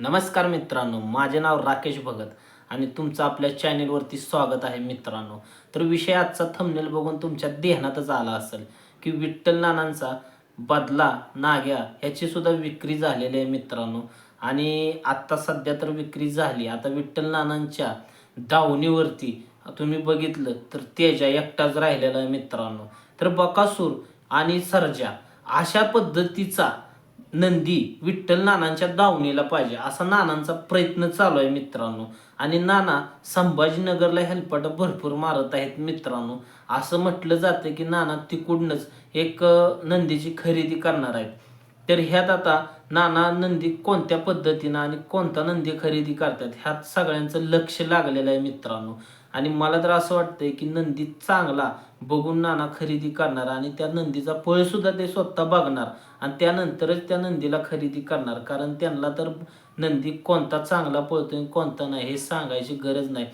नमस्कार मित्रांनो माझे नाव राकेश भगत आणि तुमचं आपल्या चॅनेलवरती स्वागत आहे मित्रांनो. तर विषय आजचा थंबनेल बघून तुमच्या ध्यानातच आला असेल की विठ्ठल नानांचा बदला नाग्या ह्याची सुद्धा विक्री झालेली आहे मित्रांनो. आणि आत्ता सध्या तर विक्री झाली. आता विठ्ठल नानांच्या दावणीवरती तुम्ही बघितलं तर तेजा एकटाच राहिलेला आहे मित्रांनो. तर बकासूर आणि सर्जा अशा पद्धतीचा नंदी विठ्ठल नानांच्या दावणीला पाहिजे असा नानांचा प्रयत्न चालू आहे मित्रांनो. आणि नाना संभाजीनगरला हेलपाट भरपूर मारत आहेत मित्रांनो. असं म्हटलं जातं की नाना तिकडूनच एक नंदीची खरेदी करणार आहेत. तर ह्यात आता नाना नंदी कोणत्या पद्धतीनं आणि कोणता नंदी खरेदी करतात ह्यात सगळ्यांचं लक्ष लागलेलं आहे मित्रांनो. आणि मला तर असं वाटतंय की नंदी चांगला बघून नाना खरेदी करणार आणि त्या नंदीचा पळ सुद्धा ते स्वतः बघणार आणि त्यानंतरच त्या नंदीला खरेदी करणार. कारण त्यांना तर नंदी कोणता चांगला पळतोय आणि कोणता नाही हे सांगायची गरज नाही.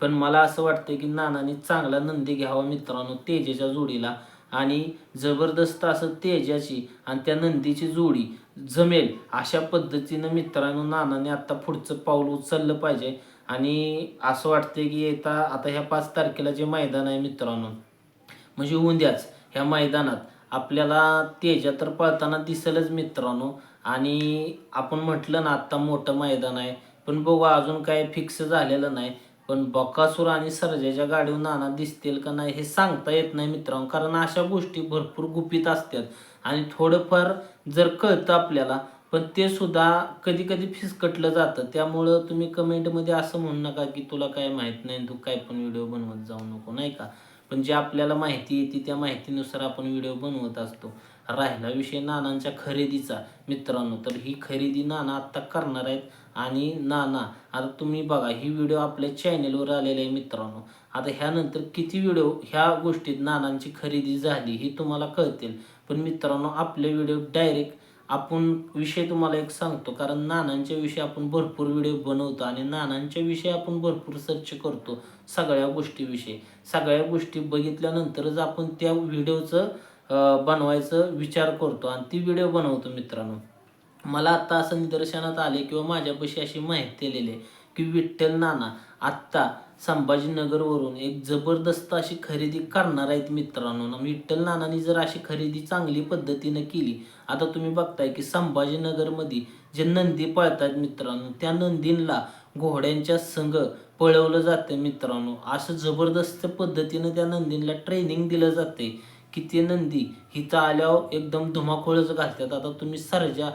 पण मला असं वाटतंय की नानाने चांगला नंदी घ्यावा मित्रांनो तेजेच्या जोडीला. आणि जबरदस्त असं तेजाची आणि त्या नंदीची जोडी जमेल. अशा पद्धतीनं मित्रांनो नानाने आता पुढचं पाऊल उचललं पाहिजे. आणि असं वाटते की येता आता ह्या पाच तारखेला जे मैदान आहे मित्रांनो. म्हणजे उद्याच ह्या मैदानात आपल्याला तेजा तर पळताना दिसेलच मित्रांनो. आणि आपण म्हटलं ना आत्ता मोठं मैदान आहे. पण बघू अजून काय फिक्स झालेलं नाही. पण बकासूर आणि सर्जाच्या गाडीवर नाना दिसतील का नाही हे सांगता येत नाही मित्रांनो. कारण अशा गोष्टी भरपूर गुपित असतात. आणि थोडंफार जर कळतं आपल्याला पण ते सुद्धा कधी कधी फिसकटलं जातं. त्यामुळं तुम्ही कमेंटमध्ये असं म्हणू नका की तुला काय माहीत नाही तू काय पण व्हिडिओ बनवत जाऊ नको नाही का? पण जे आपल्याला माहिती येते त्या माहितीनुसार आपण व्हिडिओ बनवत असतो. राहिला विषय नानांच्या खरेदीचा मित्रांनो. तर ही खरेदी नाना आत्ता करणार आहेत आणि नाना आता तुम्ही बघा ही व्हिडिओ आपल्या चॅनेलवर आलेला आहे मित्रांनो. आता ह्यानंतर किती व्हिडिओ ह्या गोष्टीत नानांची खरेदी झाली ही तुम्हाला कळतील. पण मित्रांनो आपले व्हिडिओ डायरेक्ट आपण विषय तुम्हाला एक सांगतो कारण नानांच्या विषयी आपण भरपूर व्हिडिओ बनवतो आणि नानांच्या विषयी आपण भरपूर सर्च करतो सगळ्या गोष्टीविषयी. सगळ्या गोष्टी बघितल्यानंतरच आपण त्या व्हिडिओचं बनवायचं विचार करतो आणि ती व्हिडिओ बनवतो मित्रांनो. मला आता असं निदर्शनात आले किंवा माझ्यापाशी अशी माहिती आलेली आहे. की विठ्ठल नाना आत्ता संभाजीनगरवरून एक जबरदस्त अशी खरेदी करणार आहेत मित्रांनो. ना विठ्ठल नानांनी जर अशी खरेदी चांगली पद्धतीनं केली आता तुम्ही बघताय की संभाजीनगरमध्ये जे नंदी पळतात मित्रांनो त्या नंदींना घोड्यांच्या संघ पळवलं जातं मित्रांनो. असं जबरदस्त पद्धतीनं त्या नंदींना ट्रेनिंग दिलं जाते की ते नंदी हिथं आल्यावर एकदम धुमाकूळच घालतात. आता तुम्ही सर्जा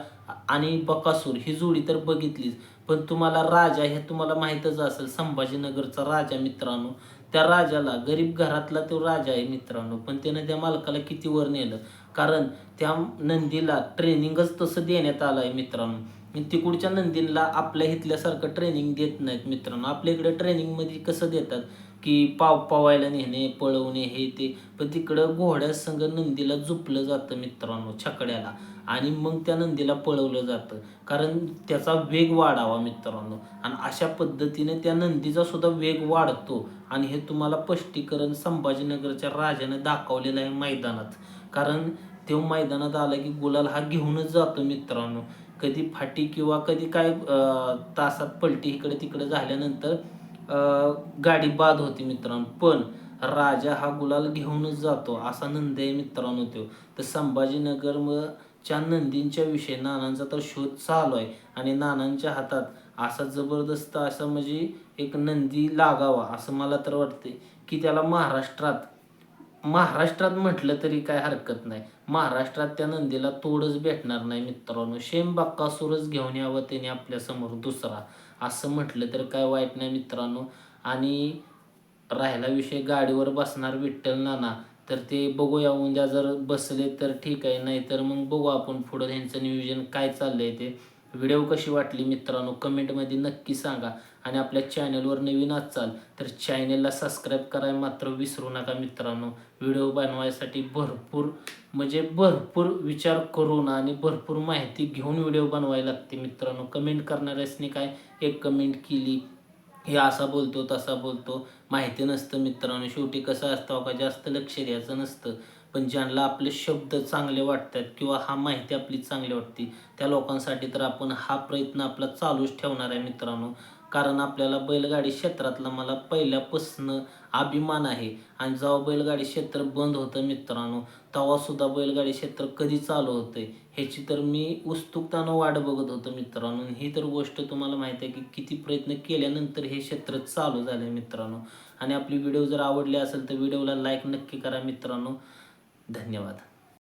आणि बकासूर ही जोडी तर बघितलीच. पण तुम्हाला राजा हे तुम्हाला माहीतच असेल संभाजीनगरचा राजा मित्रांनो. त्या राजाला गरीब घरातला तो राजा आहे मित्रांनो. पण त्यानं त्या मालकाला किती वर नेलं? कारण त्या नंदीला ट्रेनिंगच तसं देण्यात आलं आहे मित्रांनो तिकडच्या नंदीला आपल्या इथल्यासारखं ट्रेनिंग देत नाहीत मित्रांनो. आपल्या इकडे ट्रेनिंगमध्ये कसं देतात? की पाव पावायला नेणे पळवणे हे ते. पण तिकडं घोड्यासंग नंदीला झुपलं जातं मित्रांनो छकड्याला. आणि मग त्या नंदीला पळवलं जातं. कारण त्याचा वेग वाढावा मित्रांनो. आणि अशा पद्धतीने त्या नंदीचा सुद्धा वेग वाढतो. आणि हे तुम्हाला स्पष्टीकरण संभाजीनगरच्या राजाने दाखवलेलं आहे मैदानात. कारण तो मैदानात आला की गुलाल हा घेऊनच जातो मित्रांनो. कधी फाटी किंवा कधी काय तासात पलटी इकडे तिकडे झाल्यानंतर गाडी बाद होती मित्रांनो. पण राजा हा गुलाल घेऊनच जातो असा नंद आहे मित्रांनो तो. तर संभाजीनगर मग च्या नंदींच्या विषयी नानांचा तर शोध चालू आहे. आणि नानांच्या हातात असा जबरदस्त असा म्हणजे एक नंदी लागावा असं मला तर वाटते की त्याला महाराष्ट्रात महाराष्ट्रात म्हटलं तरी काय हरकत नाही. महाराष्ट्रात त्या नंदीला तोडच भेटणार नाही मित्रांनो. शेम बाक्कासूरच घेऊन यावं त्याने आपल्यासमोर दुसरा. असं म्हटलं तर काय वाईट नाही मित्रांनो. आणि राहिला विषय गाडीवर बसणार विठ्ठल नाना. तर ते बघूया उद्या जर बसले तर ठीक आहे नाही तर मग बघू आपण पुढं त्यांचं नियोजन काय चाललंय ते. व्हिडिओ कशी वाटली मित्रांनो? कमेंटमध्ये नक्की सांगा. आणि आपल्या चॅनलवर नवीन असाल तर चॅनलला सबस्क्राईब करायला मात्र विसरू नका मित्रांनो. व्हिडिओ बनवायसाठी भरपूर म्हणजे भरपूर विचार करून आणि भरपूर माहिती घेऊन व्हिडिओ बनवायला लागते मित्रांनो. कमेंट करणाऱ्यासनी काय? एक कमेंट केली. हे असा बोलतो तसा बोलतो. माहिती नसतं मित्रांनो. शेवटी कसं असतं का जास्त लक्ष द्यायचं नसतं. पण ज्यांना आपले शब्द चांगले वाटतात किंवा हा माहिती आपली चांगली वाटते त्या लोकांसाठी तर आपण हा प्रयत्न आपला चालूच ठेवणार आहे मित्रांनो. कारण आपल्याला बैलगाडी क्षेत्रातला मला पहिल्यापासून अभिमान आहे. आणि जेव्हा बैलगाडी क्षेत्र बंद होतं मित्रांनो तेव्हासुद्धा बैलगाडी क्षेत्र कधी चालू होतंय ह्याची तर मी उत्सुकतानं वाट बघत होतो मित्रांनो. ही तर गोष्ट तुम्हाला माहिती आहे की किती प्रयत्न केल्यानंतर हे क्षेत्र चालू झालं मित्रांनो. आणि आपली व्हिडिओ जर आवडली असेल तर व्हिडिओला लाईक नक्की करा मित्रांनो. धन्यवाद.